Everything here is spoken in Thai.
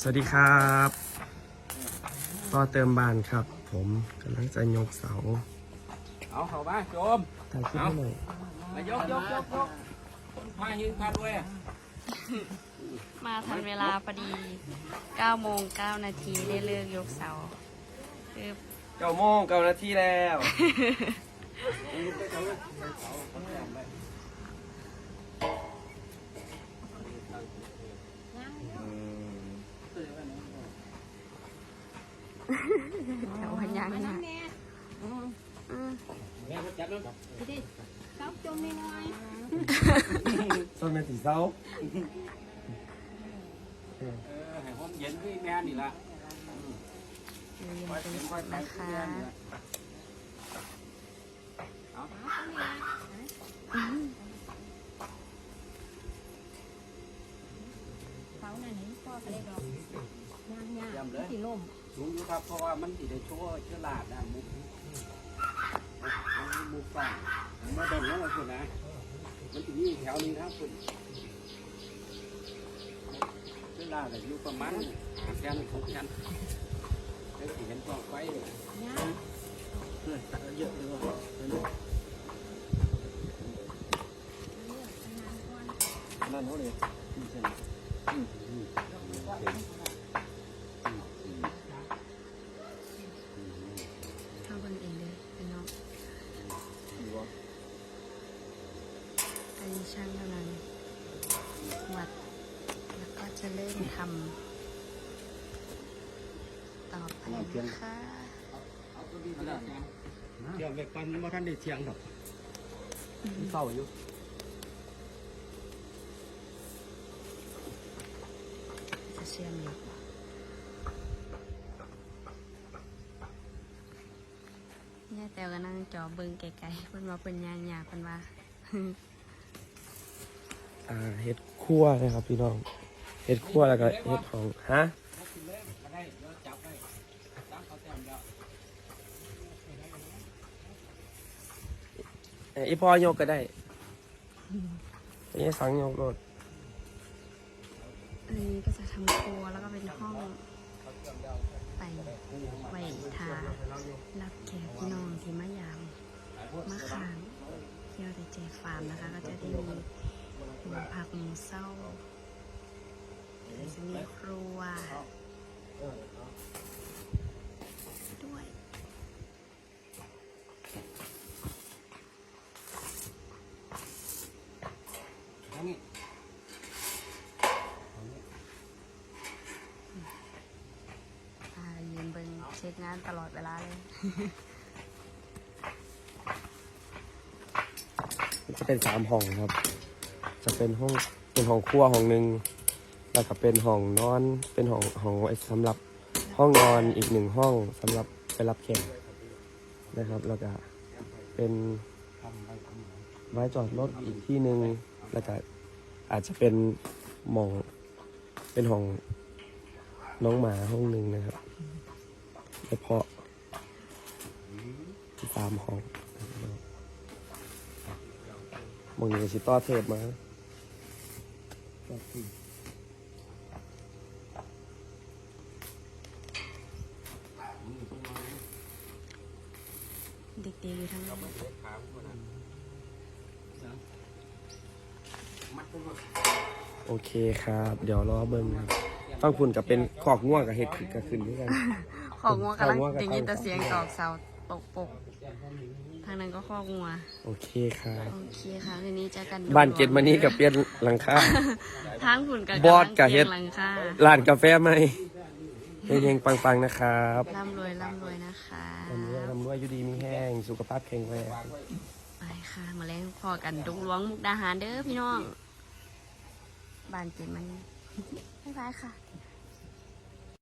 สวัสดีครับต่อเติมบ้านครับ ผมกำลังจะยกเสาเอาเข้ามาโจมถ่ายคลิปให้หน่อยมายกยกยกยกมาหิ้งพันเว้ยมาทันเวลาพอดี9โมง9นาทีได้เลิกยกเสาคือเก้าโมงเก้านาทีแล้ว แถวพยังนะอืม แม่ก็จับแล้ว ต้นเป็นสีเสา เออให้ผมเย็นขึ้นแม่นี่ละ เย็นเป็นสุดนะคะ เขานั่นนี่พ่อก็เลยดอกยางยา เตรียมเลย ที่ล่ม สูงอยู่ครับ เพราะว่ามันติดในชั่วเชื้อราดนมุกมันมุกฟังมาเดินแล้วคุณนะ มันจะมีแถวนี้ครับคุณเชื้อราแต่อยู่ประมาณหาแสนหกแสนแล้วที่เห็นกองไฟเลยยางเออเยอะเลยว่ะนั่นเขาเลยอืมเสร็จอืมอืมเสร็จ เข้าเบิ่งเองเลยพี่น้อง ดูว่า อันนี้ช่างกำลังวัด แล้วก็ จะเริ่มทำต่อไปนะคะเดี๋ยวแม่ปันมาท่านได้เทียงดอกเศร้าอยู่จะเชื่อมเหล็กเนี่ยแต่ก็นั่งจอเบิ่งไกลๆเพิ่นว่าเป็นยางยาเพิ่นว่าอ่าเห็ดคั่วนะครับพี่น้อง เห็ดคั่วแล้วก็เห็ดของฮะมาได้เดี๋ยวจับได้จับเขาแต้มแล้วเอ่ออีพอยกก็ได้ไอ้สังยกรถอันนี้ก็จะทำครัวแล้วก็เป็นห้องไปไหวทารับแขกพี่น้องที่มายามมาขางเที่ยวแต่เจฟาร์มนะคะ ก็จะได้มีหมูผักหมูเศร้า จะมีครัวด้วยทั้งนี้อ่ายืนเบิ่งเช็คงานตลอดเวลาเลย จะเป็นสามห้องครับ จะเป็นห้องเป็นห้องครัวห้องหนึ่ง แล้วก็เป็นห้องนอนเป็นห้องห้องไว้สำหรับห้องนอนอีกหนึ่งห้องสำหรับไปรับแขกนะครับ แล้วก็เป็นไว้จอดรถอีกที่หนึ่งแล้วก็อาจจะเป็นหมองเป็นห้องน้องหมาห้องหนึ่งนะครับเฉพาะสามห้องมองอย่างชิต้อเทปมา เด็กๆอยู่ทั้งนั้นโอเคครับ เดี๋ยวรอเบิ้งครับฟังคุณกับเป็นขอกง่วงกับเห็ดขึ้นกับขึ้นด้วยกัน ของงัวกำลังของงัวกำลังได้ยินแต่เสียงตอกเสาปกปกทางนั้นก็ข้องัว โอเคครับ โอเคค่ะทีนี้เจอกันบ้านเกตมานี่กับเปลี่ยนหลังคา ทางหุ่นกับบอสกับเฮ็ด หลังคาร้านกาแฟไหม เฮงๆปังๆนะครับร่ำรวยร่ำรวยนะคะทำด้วยทำด้วยอยู่ดีมีแห้ง สุขภาพแข็งแรงไปค่ะ มาเล่นพอกันดุงหลวงมุกดาหารเด้อพี่น้องบ้านเกตมันบ๊ายบายค่ะ